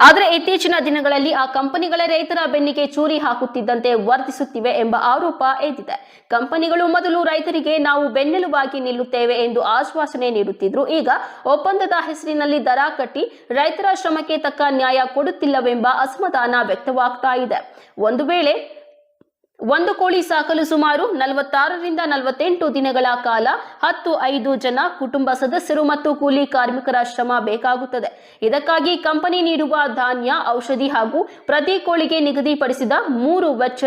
ಆದರೆ ಇತ್ತೀಚಿನ ದಿನಗಳಲ್ಲಿ ಆ ಕಂಪನಿಗಳ ರೈತರ ಬೆನ್ನಿಗೆ ಚೂರಿ ಹಾಕುತ್ತಿದ್ದಂತೆ ವರ್ತಿಸುತ್ತಿವೆ ಎಂಬ ಆರೋಪ ಎದ್ದಿದೆ. ಕಂಪನಿಗಳು ಮೊದಲು ರೈತರಿಗೆ ನಾವು ಬೆನ್ನೆಲುಬಾಗಿ ನಿಲ್ಲುತ್ತೇವೆ ಎಂದು ಆಶ್ವಾಸನೆ ನೀಡುತ್ತಿದ್ರು. ಈಗ ಒಪ್ಪಂದದ ಹೆಸರಿನಲ್ಲಿ ದರ ಕಟ್ಟಿ ರೈತರ ಶ್ರಮಕ್ಕೆ ತಕ್ಕ ನ್ಯಾಯ ಕೊಡುತ್ತಿಲ್ಲವೆಂಬ ಅಸಮಾಧಾನ ವ್ಯಕ್ತವಾಗ್ತಾ ಇದೆ. ಒಂದು ವೇಳೆ ಒಂದು ಕೋಳಿ ಸಾಕಲು ಸುಮಾರು ನಲವತ್ತಾರರಿಂದ ನಲವತ್ತೆಂಟು ದಿನಗಳ ಕಾಲ ಹತ್ತು ಐದು ಜನ ಕುಟುಂಬ ಸದಸ್ಯರು ಮತ್ತು ಕೂಲಿ ಕಾರ್ಮಿಕರ ಶ್ರಮ ಬೇಕಾಗುತ್ತದೆ. ಇದಕ್ಕಾಗಿ ಕಂಪನಿ ನೀಡುವ ಧಾನ್ಯ, ಔಷಧಿ ಹಾಗೂ ಪ್ರತಿ ಕೋಳಿಗೆ ನಿಗದಿಪಡಿಸಿದ ಮೂರು ವೆಚ್ಚ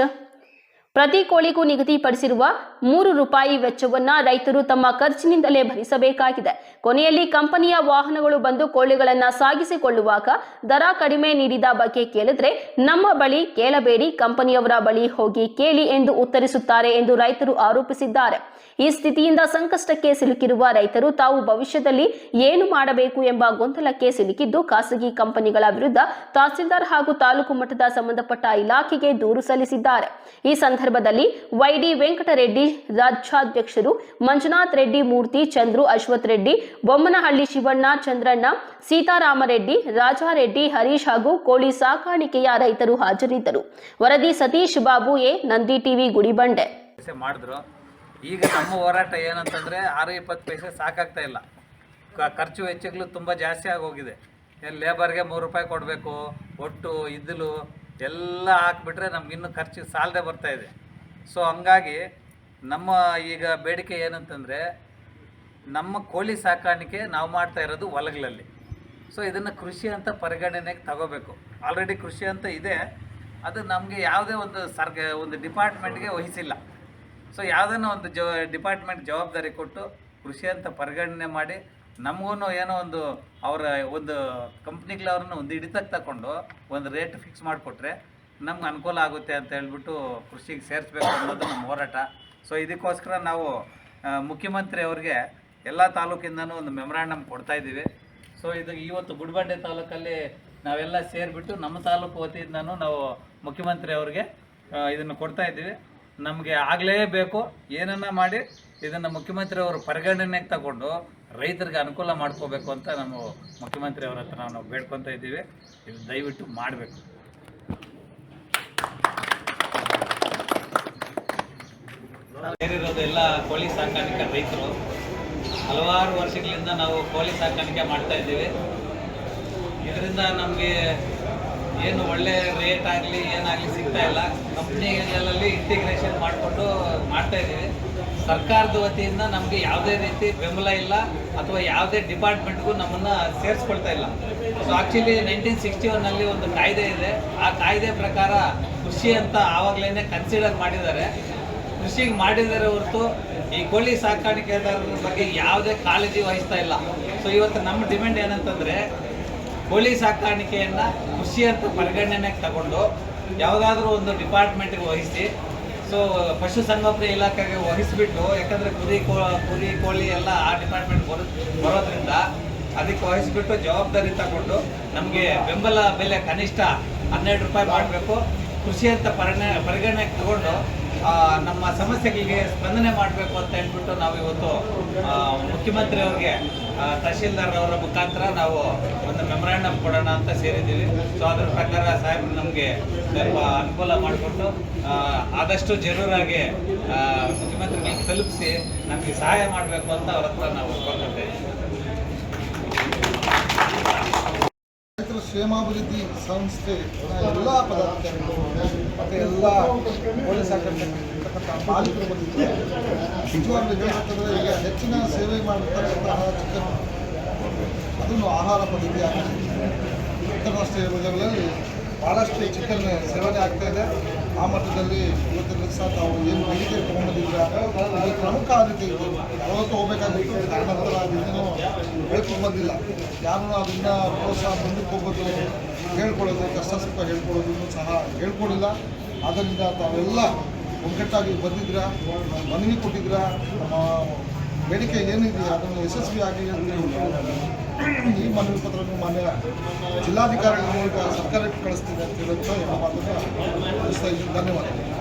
ಪ್ರತಿ ಕೋಳಿಗೂ ನಿಗದಿಪಡಿಸಿರುವ ಮೂರು ರೂಪಾಯಿ ವೆಚ್ಚವನ್ನ ರೈತರು ತಮ್ಮ ಖರ್ಚಿನಿಂದಲೇ ಭರಿಸಬೇಕಾಗಿದೆ. ಕೊನೆಯಲ್ಲಿ ಕಂಪನಿಯ ವಾಹನಗಳು ಬಂದು ಕೋಳಿಗಳನ್ನ ಸಾಗಿಸಿಕೊಳ್ಳುವಾಗ ದರ ಕಡಿಮೆ ನೀಡಿದ ಬಗ್ಗೆ ಕೇಳಿದ್ರೆ ನಮ್ಮ ಬಳಿ ಕೇಳಬೇಡಿ, ಕಂಪನಿಯವರ ಬಳಿ ಹೋಗಿ ಕೇಳಿ ಎಂದು ಉತ್ತರಿಸುತ್ತಾರೆ ಎಂದು ರೈತರು ಆರೋಪಿಸಿದ್ದಾರೆ. ಈ ಸ್ಥಿತಿಯಿಂದ ಸಂಕಷ್ಟಕ್ಕೆ ಸಿಲುಕಿರುವ ರೈತರು ತಾವು ಭವಿಷ್ಯದಲ್ಲಿ ಏನು ಮಾಡಬೇಕು ಎಂಬ ಗೊಂದಲಕ್ಕೆ ಸಿಲುಕಿದ್ದು ಖಾಸಗಿ ಕಂಪನಿಗಳ ವಿರುದ್ಧ ತಹಸೀಲ್ದಾರ್ ಹಾಗೂ ತಾಲೂಕು ಮಟ್ಟದ ಸಂಬಂಧಪಟ್ಟ ಇಲಾಖೆಗೆ ದೂರು ಸಲ್ಲಿಸಿದ್ದಾರೆ. ಈ ಸಂದರ್ಭದಲ್ಲಿ ವೈಡಿ ವೆಂಕಟರೆಡ್ಡಿ ರಾಜ್ಯಾಧ್ಯಕ್ಷರು ಮಂಜುನಾಥ್ ರೆಡ್ಡಿ ಮೂರ್ತಿ, ಚಂದ್ರು ಅಶ್ವಥ್ ರೆಡ್ಡಿ, ಬೊಮ್ಮನಹಳ್ಳಿ ಶಿವಣ್ಣ, ಚಂದ್ರಣ್ಣ, ಸೀತಾರಾಮರೆಡ್ಡಿ, ರಾಜಾರೆಡ್ಡಿ, ಹರೀಶ್ ಹಾಗೂ ಕೋಳಿ ಸಾಕಾಣಿಕೆಯ ರೈತರು ಹಾಜರಿದ್ದರು. ವರದಿ ಸತೀಶ್ ಬಾಬು ಎ, ನಂದಿ ಟಿವಿ ಗುಡಿಬಂಡೆ. ಮಾಡಿದ್ರು. ಈಗ ನಮ್ಮ ಹೋರಾಟ ಏನಂತಂದ್ರೆ ಆರು ಇಪ್ಪತ್ತು ಪೈಸೆ ಸಾಕಾಗ್ತಾ ಇಲ್ಲ. ಖರ್ಚು ವೆಚ್ಚಗಳು ತುಂಬ ಜಾಸ್ತಿ ಆಗೋಗಿದೆ. ಲೇಬರ್ಗೆ ಮೂರು ರೂಪಾಯಿ ಕೊಡಬೇಕು, ಒಟ್ಟು ಇದ್ದಲು ಎಲ್ಲ ಹಾಕ್ಬಿಟ್ರೆ ನಮ್ಗಿನ್ನೂ ಖರ್ಚು ಸಾಲದೆ ಬರ್ತಾ ಇದೆ. ಸೊ ಹಂಗಾಗಿ ನಮ್ಮ ಈಗ ಬೇಡಿಕೆ ಏನಂತಂದರೆ ನಮ್ಮ ಕೋಳಿ ಸಾಕಾಣಿಕೆ ನಾವು ಮಾಡ್ತಾ ಇರೋದು ಹೊಲಗಳಲ್ಲಿ. ಸೊ ಇದನ್ನು ಕೃಷಿ ಅಂತ ಪರಿಗಣನೆಗೆ ತಗೋಬೇಕು. ಆಲ್ರೆಡಿ ಕೃಷಿ ಅಂತ ಇದೆ. ಅದು ನಮಗೆ ಯಾವುದೇ ಒಂದು ಸರ್ಗ, ಒಂದು ಡಿಪಾರ್ಟ್ಮೆಂಟ್ಗೆ ವಹಿಸಿಲ್ಲ. ಸೊ ಯಾವುದನ್ನು ಒಂದು ಜವ, ಡಿಪಾರ್ಟ್ಮೆಂಟ್ ಜವಾಬ್ದಾರಿ ಕೊಟ್ಟು ಕೃಷಿ ಅಂತ ಪರಿಗಣನೆ ಮಾಡಿ ನಮಗೂ ಏನೋ ಒಂದು ಅವರ ಒಂದು ಕಂಪ್ನಿಗಳವ್ರನ್ನ ಒಂದು ಹಿಡಿತಕ್ಕೆ ತಗೊಂಡು ಒಂದು ರೇಟ್ ಫಿಕ್ಸ್ ಮಾಡಿಕೊಟ್ರೆ ನಮ್ಗೆ ಅನುಕೂಲ ಆಗುತ್ತೆ ಅಂತ ಹೇಳ್ಬಿಟ್ಟು ಕೃಷಿಗೆ ಸೇರಿಸ್ಬೇಕು ಅನ್ನೋದು ನಮ್ಮ ಹೋರಾಟ. ಸೊ ಇದಕ್ಕೋಸ್ಕರ ನಾವು ಮುಖ್ಯಮಂತ್ರಿ ಅವ್ರಿಗೆ ಎಲ್ಲ ತಾಲೂಕಿಂದನೂ ಒಂದು ಮೆಮೊರಾಂಡಮ್ ಕೊಡ್ತಾ ಇದ್ದೀವಿ. ಸೊ ಇದು ಇವತ್ತು ಗುಡಿಬಂಡೆ ತಾಲೂಕಲ್ಲಿ ನಾವೆಲ್ಲ ಸೇರಿಬಿಟ್ಟು ನಮ್ಮ ತಾಲೂಕು ವತಿಯಿಂದನೂ ನಾವು ಮುಖ್ಯಮಂತ್ರಿ ಅವ್ರಿಗೆ ಇದನ್ನು ಕೊಡ್ತಾ ಇದ್ದೀವಿ. ನಮಗೆ ಆಗಲೇಬೇಕು, ಏನನ್ನ ಮಾಡಿ ಇದನ್ನು ಮುಖ್ಯಮಂತ್ರಿ ಅವರು ಪರಿಗಣನೆಗೆ ತಗೊಂಡು ರೈತರಿಗೆ ಅನುಕೂಲ ಮಾಡ್ಕೋಬೇಕು ಅಂತ ನಾವು ಮುಖ್ಯಮಂತ್ರಿ ಅವರ ಹತ್ರ ನಾವು ಬೇಡ್ಕೊತಾ ಇದ್ದೀವಿ. ಇದು ದಯವಿಟ್ಟು ಮಾಡಬೇಕು. ಎಲ್ಲ ಕೋಳಿ ಸಾಕಾಣಿಕೆ ರೈತರು. ಹಲವಾರು ವರ್ಷಗಳಿಂದ ನಾವು ಕೋಳಿ ಸಾಕಾಣಿಕೆ ಮಾಡ್ತಾ ಇದ್ದೀವಿ. ಇದರಿಂದ ನಮಗೆ ಏನು ಒಳ್ಳೆ ರೇಟ್ ಆಗಲಿ ಏನಾಗಲಿ ಸಿಗ್ತಾ ಇಲ್ಲ. ಕಂಪ್ನಿಗಳಲ್ಲಿ ಇಂಟಿಗ್ರೇಷನ್ ಮಾಡಿಕೊಂಡು ಮಾಡ್ತಾ ಇದ್ದೀವಿ. ಸರ್ಕಾರದ ವತಿಯಿಂದ ನಮಗೆ ಯಾವುದೇ ರೀತಿ ಬೆಂಬಲ ಇಲ್ಲ ಅಥವಾ ಯಾವುದೇ ಡಿಪಾರ್ಟ್ಮೆಂಟ್ಗೂ ನಮ್ಮನ್ನು ಸೇರಿಸ್ಕೊಳ್ತಾ ಇಲ್ಲ. ಸೊ ಆ್ಯಕ್ಚುಲಿ ನೈನ್ಟೀನ್ ಸಿಕ್ಸ್ಟಿ ಒನ್ನಲ್ಲಿ ಒಂದು ಕಾಯ್ದೆ ಇದೆ. ಆ ಕಾಯ್ದೆ ಪ್ರಕಾರ ಕೃಷಿ ಅಂತ ಆವಾಗಲೇ ಕನ್ಸಿಡರ್ ಮಾಡಿದ್ದಾರೆ. ಕೃಷಿಗೆ ಮಾಡಿದರೆ ಹೊರತು ಈ ಕೋಳಿ ಸಾಕಾಣಿಕೆದಾರರ ಬಗ್ಗೆ ಯಾವುದೇ ಕಾಳಜಿ ವಹಿಸ್ತಾ ಇಲ್ಲ. ಸೊ ಇವತ್ತು ನಮ್ಮ ಡಿಮ್ಯಾಂಡ್ ಏನಂತಂದರೆ ಕೋಳಿ ಸಾಕಾಣಿಕೆಯನ್ನು ಕೃಷಿ ಅಂತ ಪರಿಗಣನೆಗೆ ತಗೊಂಡು ಯಾವುದಾದ್ರೂ ಒಂದು ಡಿಪಾರ್ಟ್ಮೆಂಟ್ಗೆ ವಹಿಸಿ ಸೊ ಪಶುಸಂಗೋಪನೆ ಇಲಾಖೆಗೆ ವಹಿಸಿಬಿಟ್ಟು, ಯಾಕಂದ್ರೆ ಕುರಿ ಕೋ, ಕುರಿ, ಕೋಳಿ ಎಲ್ಲ ಆ ಡಿಪಾರ್ಟ್ಮೆಂಟ್ ಬರೋ, ಬರೋದ್ರಿಂದ ಅದಕ್ಕೆ ವಹಿಸಿಬಿಟ್ಟು ಜವಾಬ್ದಾರಿ ತಗೊಂಡು ನಮಗೆ ಬೆಂಬಲ ಬೆಲೆ ಕನಿಷ್ಠ ಹನ್ನೆರಡು ರೂಪಾಯಿ ಮಾಡಬೇಕು. ಕೃಷಿ ಅಂತ ಪರಿಣ ಪರಿಗಣನೆಗೆ ತಗೊಂಡು ನಮ್ಮ ಸಮಸ್ಯೆಗಳಿಗೆ ಸ್ಪಂದನೆ ಮಾಡಬೇಕು ಅಂತ ಹೇಳ್ಬಿಟ್ಟು ನಾವು ಇವತ್ತು ಮುಖ್ಯಮಂತ್ರಿ ಅವ್ರಿಗೆ ತಹಶೀಲ್ದಾರ್ ಅವರ ಮುಖಾಂತರ ನಾವು ಒಂದು ಮೆಮೊರಾಂಡಮ್ ಕೊಡೋಣ ಅಂತ ಸೇರಿದ್ದೀವಿ. ಸೊ ಅದ್ರ ಪ್ರಕಾರ ಸಾಹೇಬ್ ನಮಗೆ ಸ್ವಲ್ಪ ಅನುಕೂಲ ಮಾಡಿಕೊಟ್ಟು ಆದಷ್ಟು ಜರೂರಾಗಿ ಮುಖ್ಯಮಂತ್ರಿಗಳಿಗೆ ತಲುಪಿಸಿ ನಮಗೆ ಸಹಾಯ ಮಾಡಬೇಕು ಅಂತ ಅವ್ರ ಹತ್ರ ನಾವು ಕೊಡ್ತೇವೆ ರೈತರ ಕ್ಷೇಮಾಭಿವೃದ್ಧಿ ಸಂಸ್ಥೆ, ಎಲ್ಲ ಮತ್ತು ಎಲ್ಲ ಪೊಲೀಸ್ ಸಾಕಾಣಿಕೆ ಮಾಲೀಕರು ಬಂದಿದ್ದಾರೆ ನಿಜವಾಗ್ಲೂ ಏನಂತಂದರೆ ಈಗ ಹೆಚ್ಚಿನ ಸೇವೆ ಮಾಡತಕ್ಕಂತಹ ಚಿಕನ್ ಅದನ್ನು ಆಹಾರ ಪದ್ಧತಿ ಆಗಿದೆ ಅಂತಾರಾಷ್ಟ್ರೀಯ ಬಜಾರ್ಗಳಲ್ಲಿ ಭಾಳಷ್ಟು ಚಿಕನ್ ಸೇವನೆ ಆಗ್ತಾ ಇದೆ. ಆ ಮಟ್ಟದಲ್ಲಿ ಇವತ್ತಿನ ದಿವಸ ತಾವು ಏನು ಬೇಡಿಕೆ ತೊಗೊಂಡಿದ್ದೀರ ಇದು ಪ್ರಮುಖ ಆದ್ಯತೆ ಇದು. ಯಾವತ್ತೂ ಹೋಗಬೇಕಾಗಿತ್ತು. ಕಾರಣಾಂತರ ಅದಿನ್ನೂ ಬೆಳಕು ಬಂದಿಲ್ಲ. ಯಾರು ಅದನ್ನು ಪ್ರೋತ್ಸಾಹ ಮುಂದಕ್ಕೆ ಹೋಗೋದು ಹೇಳ್ಕೊಳ್ಳೋದು ಕಷ್ಟ ಸುಖ ಹೇಳ್ಕೊಳ್ಳೋದನ್ನು ಸಹ ಹೇಳ್ಕೊಳ್ಳಿಲ್ಲ ಆದ್ದರಿಂದ ತಾವೆಲ್ಲ ಒಗ್ಗಟ್ಟಾಗಿ ಬಂದಿದ್ರ ಮನವಿ ಕೊಟ್ಟಿದ್ರ ನಮ್ಮ ಬೇಡಿಕೆ ಏನಿದೆ? ಅದನ್ನು ಯಶಸ್ವಿಯಾಗಿ ಈ ಮನವಿ ಪತ್ರವನ್ನು ಮಾನ್ಯ ಜಿಲ್ಲಾಧಿಕಾರಿಗಳ ಮೂಲಕ ಸರ್ಕಾರಕ್ಕೆ ಕಳಿಸ್ತೀನಿ ಅಂತ ಹೇಳುತ್ತಾ ಮಾತನ್ನು ಧನ್ಯವಾದಗಳು.